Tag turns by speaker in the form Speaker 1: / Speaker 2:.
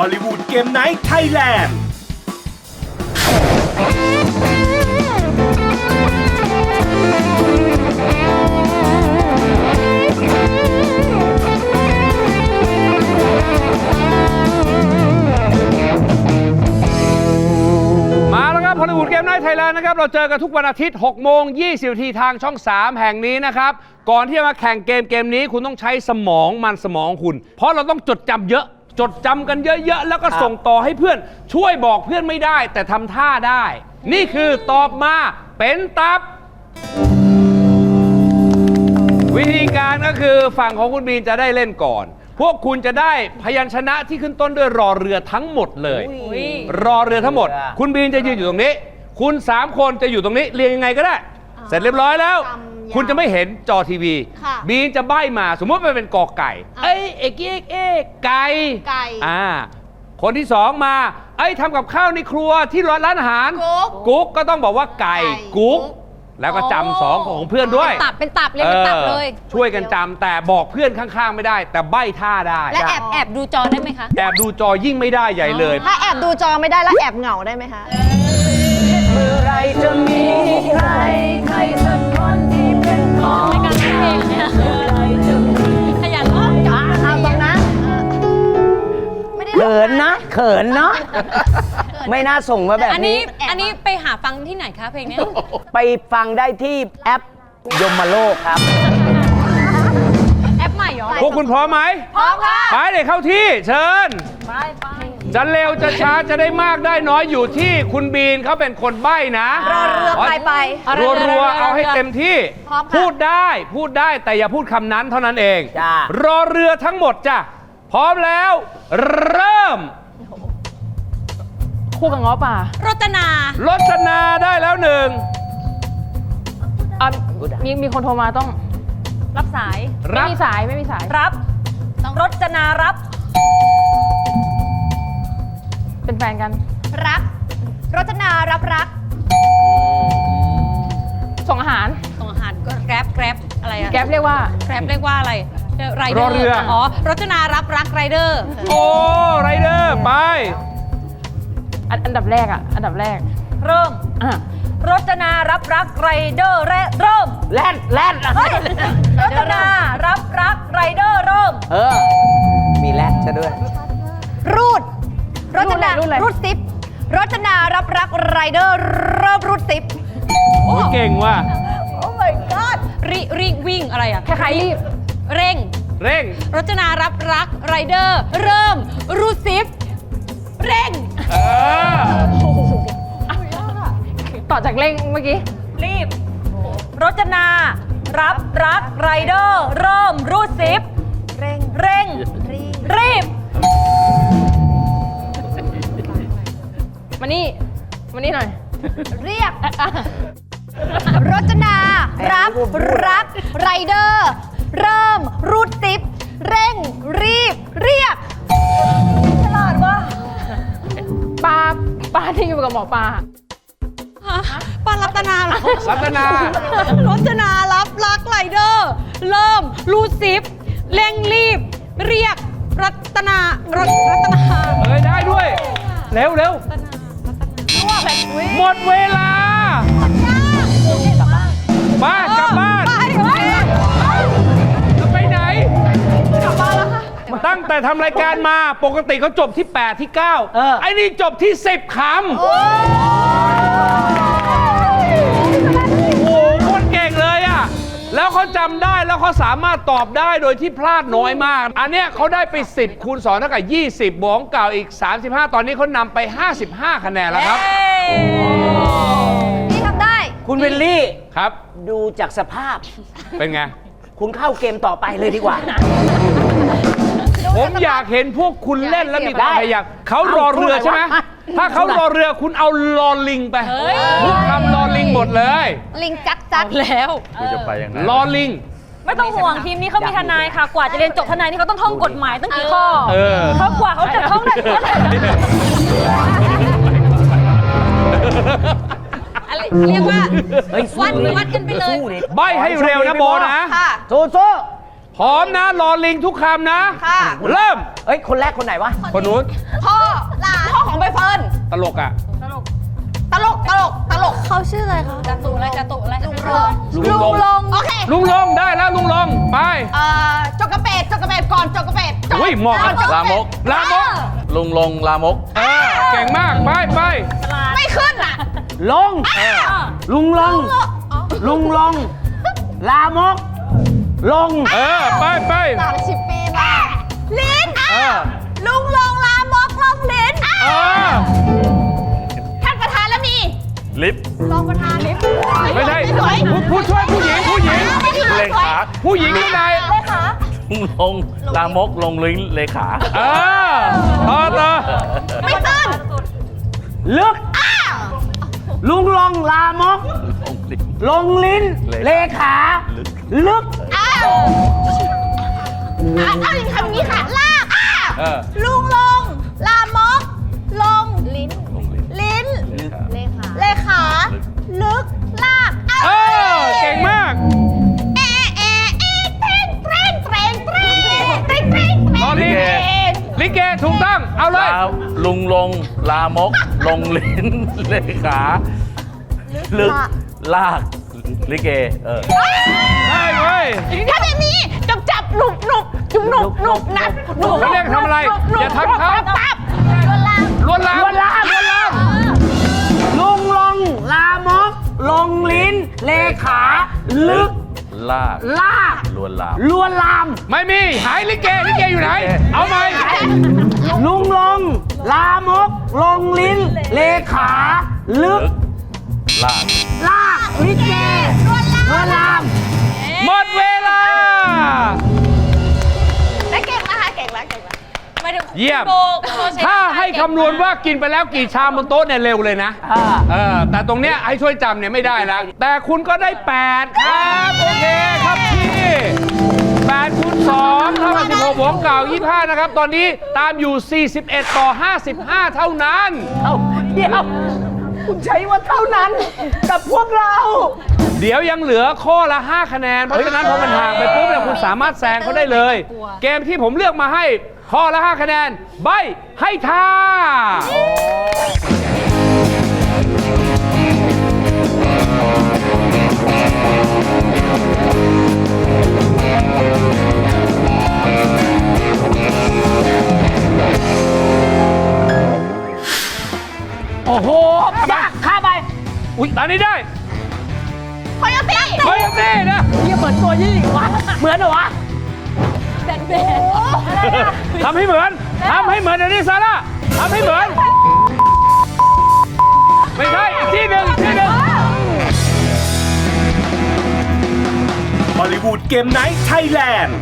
Speaker 1: ฮอลลีวูดเกมไนท์ไทยแลนด์
Speaker 2: มาแล้วครับฮอลลีวูดเกม i น h t ไทยแลนด์นะครับ เราเจอกันทุกวันอาทิตย์6โมง20นาทีทางช่อง 3 แห่งนี้นะครับ ก่อนที่จะมาแข่งเกมเกมนี้คุณต้องใช้สมองมันสมองคุณ เพราะเราต้องจดจำเยอะ จดจำกันเยอะๆ แล้วก็ส่งต่อให้เพื่อน ช่วยบอกเพื่อนไม่ได้ แต่ทำท่าได้ นี่คือตอบมาเป็นตับ วิธีการก็คือฝั่งของคุณบีนจะได้เล่นก่อน พวกคุณจะได้พยัญชนะที่ขึ้นต้นด้วยรอเรือทั้งหมดเลย รอเรือทั้งหมด คุณบีนจะยืนอยู่ตรงนี้ คุณ3คนจะอยู่ตรงนี้เรียงยังไงก็ได้ เสร็จเรียบร้อยแล้ว
Speaker 3: จำยาว
Speaker 2: คุณจะไม่เห็นจอทีวี
Speaker 3: ค่ะ
Speaker 2: บีนจะใบ้มาสมมติมันเป็นกอไก่
Speaker 3: อะ
Speaker 2: เอ้ยเอกเอกเอกไก่
Speaker 3: ไก่
Speaker 2: อ่าคนที่สองมา เอ้ยทำกับข้าวในครัวที่ร้านอาหาร
Speaker 3: กุ๊ก
Speaker 2: กุ๊กก็ต้องบอกว่าไก่
Speaker 3: ไก่
Speaker 2: กุ๊ก
Speaker 3: กุ๊ก
Speaker 2: แล้วก็จำสองของเพื่อนด้วย
Speaker 4: ตับเป็นตับเลยเป็นตับเลย
Speaker 2: ออช่วยกันจำแต่บอกเพื่อนข้างๆไม่ได้ แต่ใบ้ท่าได้
Speaker 4: และแอบแอบดูจอได้ไหมคะ
Speaker 2: แอบดูจอยิ่งไม่ได้ใหญ่เลย
Speaker 3: ถ้าแอบดูจอไม่ได้แล้วแอบเหงาได้ไหมคะ
Speaker 5: เมื่อไรจะมีใคร ใครสักคนที่เป็นของ
Speaker 4: ในการร้องเพลงเนี่ย
Speaker 5: เมื่อไรจะมี
Speaker 4: ขยันร้อง
Speaker 3: เอาตรงนะไม่ได้
Speaker 5: เขินนะเขินเนาะไม่น่าส่งมาแบบ
Speaker 4: อันนี้
Speaker 5: นี้
Speaker 4: อันนี้ไปหาฟังที่ไหนคะเพลงเนี้ย
Speaker 5: ไปฟังได้ที่แอปยมโลกครับ
Speaker 4: แอปใหม่เหรอ
Speaker 2: พวกคุณพร้อมไหม
Speaker 4: พร้อมค่ะ
Speaker 2: ไปเด็กเข้าที่ เชิญ
Speaker 4: ไปไป
Speaker 2: จะเร็วจะช้าจะได้มากได้น้อยอยู่ที่คุณบีนเขาเป็นคนใบ้นะ
Speaker 3: รอเรือไปไป
Speaker 2: รัวรัวๆเอาให้เต็มที่
Speaker 3: พร้อมค่ะ
Speaker 2: พูดได้พูดได้แต่อย่าพูดคำนั้นเท่านั้นเอง
Speaker 5: จ้าร
Speaker 2: อเรือทั้งหมดจ้ะพร้อมแล้ว เริ่ม
Speaker 6: คู่กับง้อป่าร
Speaker 4: จนา
Speaker 2: รจนาได้แล้วหนึ่ง
Speaker 6: อะมีมีคนโทรมาต้อง
Speaker 4: รับสาย
Speaker 6: ไม่
Speaker 2: รับ
Speaker 6: มีสายไม่มีสาย
Speaker 4: รับ รจนารับ
Speaker 6: เป็นแฟนกัน
Speaker 3: รักรจนารับรัก
Speaker 6: ส่งอาหาร
Speaker 4: ส่งอาหารก็แกร็บแกร็บอะไรอะ
Speaker 6: แก๊ปเรียกว่า
Speaker 4: แกร็บเรียกว่าอะไรไรเด
Speaker 2: ร
Speaker 4: อ
Speaker 2: อ
Speaker 4: ร์
Speaker 2: เรือ
Speaker 4: อ๋อรจนารับรักไรเดอร์
Speaker 2: โอ้ไรเดอร์ไป
Speaker 6: อันอันดับแรกอะอันดับแรก
Speaker 4: เริ่ม
Speaker 6: อะ
Speaker 4: รจนารับรักไรเดอร์เริ่ม
Speaker 5: แลดแลด
Speaker 4: รจนารับรักไรเดอร์เริ่ม
Speaker 5: เออ มีแลดซะด้วย
Speaker 3: รูด รจนา
Speaker 6: รูดอะไรรูดอะไร
Speaker 3: รูดซิปรจนารับรักไรเดอร์เริ่มรูดซิป
Speaker 2: โอ้ยเก่งว่ะ
Speaker 3: โอ้ my god
Speaker 4: รีรีบวิ่งอะไรอะ
Speaker 6: คล้ายๆรีบ
Speaker 4: เร่ง
Speaker 2: เร่ง
Speaker 4: รจนารับรักไรเดอร์ เริ่ม รูดซิป เร่ง
Speaker 2: เออ
Speaker 6: ต่อจากเร่งเมื่อกี้
Speaker 4: รีบ รจนา รับรักไรเดอร์ เริ่มรูดซิป
Speaker 3: เร่ง
Speaker 4: เร่ง
Speaker 3: รีบ
Speaker 4: รีบ
Speaker 6: มานี่ มานี่หน่อย
Speaker 3: เรียก รจนา รับ รัก ไรเดอร์ เริ่ม รูดซิปเร่ง รีบ เรียก ฉลาดว่ะ
Speaker 6: ปลาปลาที่อยู่กับหมอปลา
Speaker 4: ปารัตนาเหรอ
Speaker 2: รัตนา
Speaker 4: รจนารับรักไรเดอร์ เริ่ม รูดซิปเร่งรีบ เรียก รัตนารรัตนา
Speaker 2: เอ้ยได้ด้วย เร็วเร็ว หมดเวลา มากลับบ้าน
Speaker 4: ไปไป
Speaker 2: จะไปไหนกลับบ้านแล้วค่ะตั้งแต่ทำรายการมาปกติเขาจบที่ 8 ที่9
Speaker 5: เออ
Speaker 2: ไอ้นี่จบที่ 10 คำ จำได้แล้วเขาสามารถตอบได้โดยที่พลาดน้อยมาก อันเนี้ยเขาได้ไป 10 คูณ2เท่ากับ20บวกของเก่าอีก 35 ตอนนี้เขานำไป 55 คะแนนแล้วครับ
Speaker 3: นี่ทำได้
Speaker 5: คุณวิลลี่
Speaker 2: ครับ
Speaker 5: ดูจากสภาพ
Speaker 2: เป็นไง
Speaker 5: คุณเข้าเกมต่อไปเลยดีกว่า
Speaker 2: ผมอยากเห็นพวกคุณเล่นแล้วมีความ
Speaker 5: ได้
Speaker 2: พยายามเขารอเรือใช่ไหม
Speaker 5: เอาพูดอะไรวะ
Speaker 2: ถ้าเขารอเรือคุณเอารอลิงไปทุกคำรอลิงหมดเลย
Speaker 3: ลิงจักจัก
Speaker 4: แล้ว
Speaker 2: รอลิง
Speaker 4: ไม่ต้องห่วงทีมนี้เขามีทนายค่ะ กว่าจะเรียนจบทนายนี่เขาต้องท่องกฎหมายตั้งกี่ข้อ
Speaker 2: เออ
Speaker 4: เขากว่าเขาจะท่องได้เท่าไหร่อะไรเรียกว่า
Speaker 5: เฮ้ยสู้
Speaker 4: วัด
Speaker 5: ดิ
Speaker 4: วัดกันไปเลย
Speaker 5: สู้ดิ
Speaker 2: ใบให้เร็วนะโบนะ
Speaker 3: ค่ะ
Speaker 5: สู้สู้
Speaker 2: พร้อมนะรอลิงทุกคำนะ
Speaker 3: ค่ะ
Speaker 2: เริ่ม
Speaker 5: เอ้ย คนแรกคนไหนวะ
Speaker 2: คนนู้น
Speaker 3: พ่อหลานพ่อของใบเฟิร์น
Speaker 2: ตลกอะ
Speaker 3: ตลกตลกตลกเขาชื่ออะไรคะจตุอะไรจตุอะไรลุงลง
Speaker 2: ลุงลง
Speaker 3: ลงโอเค
Speaker 2: ลุงลงได้แล้วลุงลงไป
Speaker 3: เอ่อจกกระเป็ดจกกระเป็ดก่อนจกกระเป็ดจ
Speaker 2: อุ้ยเหมาะกับ
Speaker 3: จระเป็ด
Speaker 7: ลามก
Speaker 2: ลามก
Speaker 7: ลุงลงลามก
Speaker 2: เออเก่งมากไปไป
Speaker 3: ไม่ขึ้นอะ
Speaker 5: ลง ลุงลง ลุงลง ลามก ลง
Speaker 2: เออ ไปไป
Speaker 3: สามสิบปีมาลิ้น
Speaker 2: เออ
Speaker 3: ลุงลงลามกลงลิ้น
Speaker 2: เออ
Speaker 3: ท่านประธานแล้วมี
Speaker 7: ลิฟต์
Speaker 3: รองประธานลิฟต์
Speaker 2: ไม่ใช่
Speaker 3: สวย
Speaker 2: ผู้ผู้ช่วยผู้หญิงผู้หญิง
Speaker 3: ไม่สวย
Speaker 7: เลขา
Speaker 2: ผู้หญิงข้างใน
Speaker 3: เลขา
Speaker 7: ลุงลงลามกลงลิงเลขา
Speaker 2: เออต่อต่อ
Speaker 3: ไม่ขึ้น
Speaker 5: ลึก ลุงลงลามก
Speaker 7: ลงลิง
Speaker 5: ลงลิ้น เลขา ลึก
Speaker 3: อ้าว อะเอาอย่างคำนี้ค่ะ ลากอ้า
Speaker 2: เออ
Speaker 3: ลุงลง ลามก ลง ลิ้น
Speaker 7: ลงลิง
Speaker 3: ลิ้น
Speaker 7: เลขา
Speaker 3: เลขา ลึก ลากอ้า
Speaker 2: เออ เก่งมาก
Speaker 3: เอะเอะเอะเตรงเตรงเตรงเตรงเตรงเตรง
Speaker 2: ตอนนี้
Speaker 3: เตรง
Speaker 2: ลิเกถูกต้อง เอาเลย
Speaker 7: ลาลุงลง ลามก ลงลิ้น เลขา ลึก ลาก ลิเก เออ
Speaker 2: ได้เว้ย
Speaker 3: จุ่มหนุบหนุบนับหนุบ
Speaker 2: เขาเรียกทำอะไรอย่าทำเขา
Speaker 3: ปั๊บลวนลาม
Speaker 2: ลวนลามลวนลาม
Speaker 5: ลุงลงลามกลงลิ้น เลขา ลึก
Speaker 7: ลาก
Speaker 5: ลาก
Speaker 7: ลวนลาม
Speaker 5: ลวนลาม
Speaker 2: ไม่มี หายลิเกลิเกอยู่ไหน เอาไหม
Speaker 5: ลุงลง ลามก ลงลิ้น เลขา ลึก
Speaker 7: ลาก
Speaker 5: ลากลิเกลวนลาม
Speaker 2: หมดเว เยี่ยม
Speaker 3: โบกโบใช้
Speaker 2: ถ้าให้คำนวณว่ากินไปแล้วกี่ชามบนโต๊ะเนี่ยเร็วเลยนะ
Speaker 5: อ่า
Speaker 2: เออแต่ตรงเนี้ยให้ช่วยจำเนี่ยไม่ได้แล้ว แต่คุณก็ได้ 8 ครับ โอเคครับพี่8คูณ2เท่ากับ16บวกเก่า25 นะครับ ตอนนี้ตามอยู่ 41 ต่อ 55 เท่านั้น
Speaker 5: เอาเดี๋ยวคุณใช้ว่าเท่านั้นกับพวกเรา
Speaker 2: เดี๋ยวยังเหลือข้อละ 5 คะแนน เพราะฉะนั้นพอมันห่างไปปุ๊บเนี่ยคุณสามารถแซงเขาได้เลย เกมที่ผมเลือกมาให้ ข้อละ 5 คะแนน ใบให้ท่า
Speaker 5: โอ้โหยากข้าไป
Speaker 2: อุ๊ยตอนนี้ได้
Speaker 3: คอยตี้
Speaker 2: เฮ้ยนี่นะ
Speaker 5: เยี่ยเหมือนตัวยี่หวะเหมือนเหรอวะ
Speaker 3: แบนแบน
Speaker 2: ทำให้เหมือนทำให้เหมือนเดี๋ยวนี้ซาร่าทำให้เหมือน ไม่ใช่อีกที่หนึ่งอีกที่หนึ่ง
Speaker 1: บอลิวูดเกมไนท์ไทยแลนด์